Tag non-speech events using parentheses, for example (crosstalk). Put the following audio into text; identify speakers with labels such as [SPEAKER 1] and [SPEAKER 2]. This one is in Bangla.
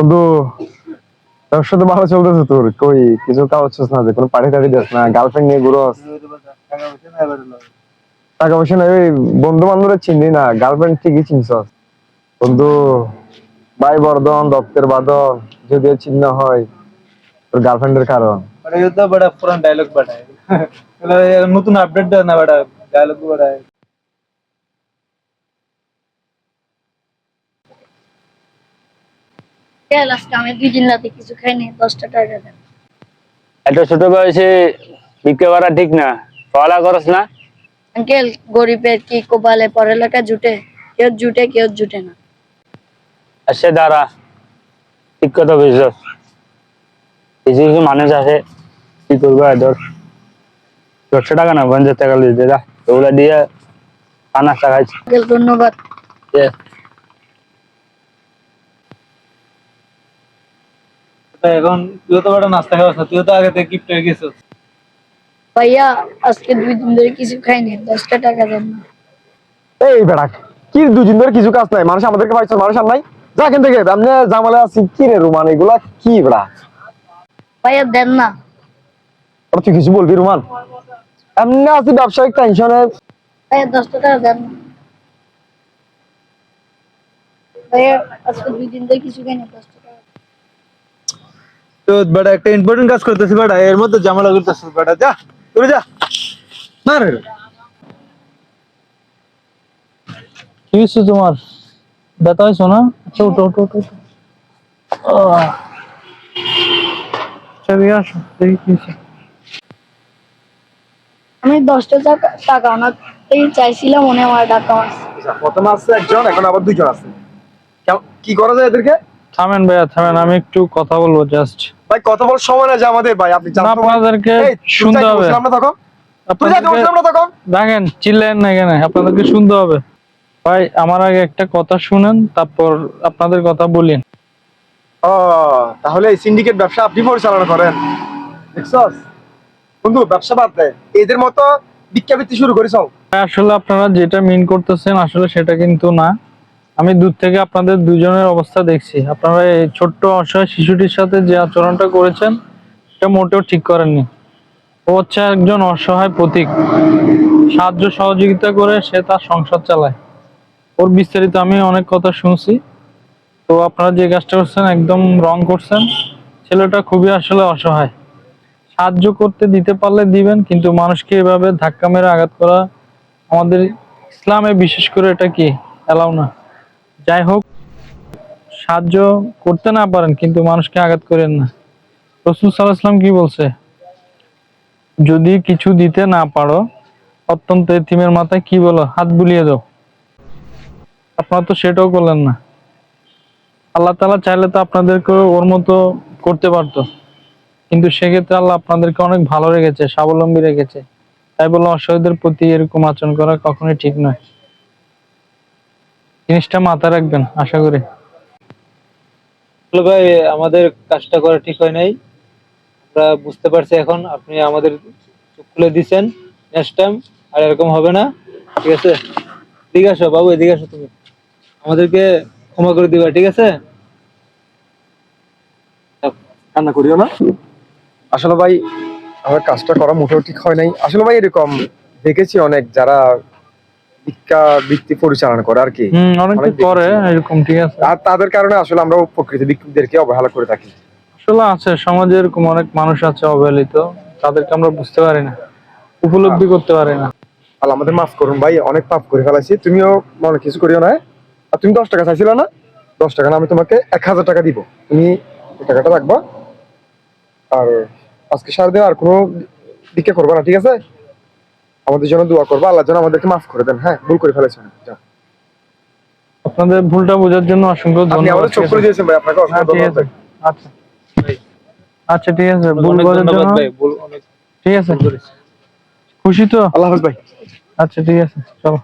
[SPEAKER 1] বন্ধু ব্যবসা তো ভালো চলতেছে তোর। কই, কিছু তা না যে, কোনো না গার্লফ্রেন্ড নিয়ে টাকা পয়সা নাই, ওই বন্ধু বান্ধবরা চিনি না গার্লফ্রেন্ড ঠিকই চিনছস বন্ধু, ভাই বর্ধন রক্তের বাদন যদি চিহ্ন হয়, তোর গার্লফ্রেন্ডের কারণ। (laughs)
[SPEAKER 2] নতুন আপডেট না, বড় ডায়লগ বাড়ায়
[SPEAKER 3] তেল আজকে আমি দুই দিন রাতে কিছু খাইনি দশটা টাকা দেন।
[SPEAKER 4] এত ছোট বয়সে বিক্রি করা ঠিক না পড়া করস না।
[SPEAKER 3] আঙ্কেল গরিবের কি কোপালে পড়ালেখা জুটে? কেউ জুটে কেউ জুটে না।
[SPEAKER 4] আর সে ঠিক কথা বুঝছ কিছু কিছু মানুষ আছে কি করব দশশো টাকা না পঞ্চাশ টাকা দিতে যা ওগুলা দিয়ে
[SPEAKER 3] আঙ্কেল ধন্যবাদ।
[SPEAKER 2] তো এখন তুইও তো বড় নাস্তা খাওয়াস না তুইও তো আগে থেকে গিফট হয়ে গেছিস।
[SPEAKER 3] ভাইয়া আজকে দুই দিন ধরে কিছু খাইনি দশটা টাকা দেন না।
[SPEAKER 1] এই বেড়া কি দুদিন ধরে কিছু কাজ নাই মানুষ আমাদেরকে পাইছো মানুষ আর নাই। যা থেকে আমি জামালে আছি কি রে রুমান এগুলা কি বেড়া
[SPEAKER 3] ভাইয়া দেন না।
[SPEAKER 1] তুই কিছু বলবি রুমান? এমনি আছি ব্যবসায়িক টেনশনে
[SPEAKER 3] ভাইয়া দশটা টাকা দেন না। ভাইয়া আজকে দুই দিন ধরে কিছু খাইনি দশটা
[SPEAKER 2] তো বড় একটা ইম্পর্টেন্ট কাজ করতেছিস বড় এর মধ্যে ঝামেলা করতেছিস বড় যা তুই যা। না রে
[SPEAKER 5] কি হয়েছে তোমার? ব্যথা হয়েছো না? আচ্ছা উঠো উঠো উঠো। আচ্ছা আসো দেখি কি হয়েছে
[SPEAKER 3] আমি দশটা টাকা টাকা ওনার থেকে চাইছিলাম উনি আমার টাকা মারছে
[SPEAKER 1] প্রথম আছে একজন এখন আবার দুইজন আছে। কি করা যায় এদেরকে?
[SPEAKER 5] থামেন ভাইয়া থামেন আমি একটু কথা বলব জাস্ট
[SPEAKER 1] ভাই কত বড় সময় না যে আমাদের ভাই আপনি জানতো না?
[SPEAKER 5] আপনাদেরকে শুনতে হবে।
[SPEAKER 1] না তখন?
[SPEAKER 5] দেখেন চিল্লেন না এখানে আপনাদেরকে শুনতে হবে। ভাই আমার আগে একটা কথা শুনেন তারপর আপনাদের কথা বলিন।
[SPEAKER 1] ও তাহলে এই সিন্ডিকেট ব্যবসা আপনি পরিচালনা করেন। দেখছস? বন্ধু ব্যবসা বাদ দে। এদের মতো বিজ্ঞাবৃত্তি শুরু করিস।
[SPEAKER 5] আসলে আপনারা যেটা মিন করতেছেন আসলে সেটা কিন্তু না। আমি দূর থেকে আপনাদের দুজনের অবস্থা দেখছি। আপনারা এই ছোট্ট অসহায় শিশুটির সাথে যে আচরণটা করেছেন, এটা মোটেও ঠিক করেননি। ও হচ্ছে একজন অসহায় প্রতীক। সাহায্য সহযোগিতা করে সে তার সংসার চালায়। ওর বিস্তারিত আমি অনেক কথা শুনছি। তো আপনারা যে কাজটা করছেন একদম রং করছেন। ছেলেটা খুবই আসলে অসহায়। সাহায্য করতে দিতে পারলে দিবেন, কিন্তু মানুষকে এভাবে ধাক্কা মেরে আঘাত করা আমাদের ইসলামে বিশেষ করে এটা কি? এলাও না। যাই হোক, সাহায্য করতে না পারেন, কিন্তু মানুষকে আঘাত করেন না। রসুল সাল্লাহ ইসলাম কি বলছে? যদি কিছু দিতে না পারো, অত্যন্ত এতিমের মাথায় কি বলো? হাত বুলিয়ে দাও। আপনারা তো সেটাও করলেন না। আল্লাহ তালা চাইলে তো আপনাদেরকে ওর মতো করতে পারতো। কিন্তু সেক্ষেত্রে আল্লাহ আপনাদেরকে অনেক ভালো রেখেছে, স্বাবলম্বী রেখেছে। তাই বলে অসহায়দের প্রতি এরকম আচরণ করা কখনোই ঠিক নয়। জিনিসটা মাথায় রাখবেন আশা করি।
[SPEAKER 2] আসলে ভাই আমাদের কাজটা করা ঠিক হয় নাই। আমরা বুঝতে পারছি এখন আপনি আমাদের চোখ খুলে দিচ্ছেন নেক্সট টাইম আর এরকম হবে না। ঠিক আছে? এদিকে আসো বাবু এদিকে আসো তুমি। আমাদেরকে ক্ষমা করে দিবা ঠিক আছে?
[SPEAKER 1] কান্না করিও না। আসলে ভাই আমার কাজটা করা মোটেও ঠিক হয় নাই। আসলে ভাই এরকম দেখেছি অনেক যারা ভিক্ষা বৃত্তি পরিচালনা করে আর কি।
[SPEAKER 5] অনেকে করে এরকম ঠিক আছে।
[SPEAKER 1] আর তাদের কারণে আসলে আমরা প্রকৃতি অবহেলা করে থাকি।
[SPEAKER 5] আসলে আছে সমাজে এরকম অনেক মানুষ আছে অবহেলিত তাদেরকে আমরা বুঝতে পারি না উপলব্ধি করতে পারি না।
[SPEAKER 1] আল্লাহ আমাদের মাফ করুন ভাই অনেক পাপ করে ফেলাইছি। তুমিও মনে কিছু করিও না আর তুমি দশ টাকা চাইছিলে না? দশ টাকা না আমি তোমাকে এক হাজার টাকা দিব। তুমি টাকাটা রাখবা। আর আজকে সারাদিন আর কোনো ভিক্ষা করবা না ঠিক আছে? আমাদের জন্য দোয়া করব। আল্লাহ যেন আমাদেরকে মাফ করে দেন। হ্যাঁ ভুল করে ফেলেছেন।
[SPEAKER 5] আপনাদের ভুলটা বোঝার জন্য অসংখ্য ধন্যবাদ।
[SPEAKER 1] চোখ করে দিয়েছেন ভাই আপনাকে অসংখ্য ধন্যবাদ
[SPEAKER 5] আচ্ছা। আচ্ছা ঠিক আছে। ভুল বোঝার জন্য।
[SPEAKER 2] ভাই ভুল অনেক
[SPEAKER 5] ঠিক আছে। খুশি তো?
[SPEAKER 1] আল্লাহ হাফেজ ভাই।
[SPEAKER 5] আচ্ছা ঠিক আছে। চলো।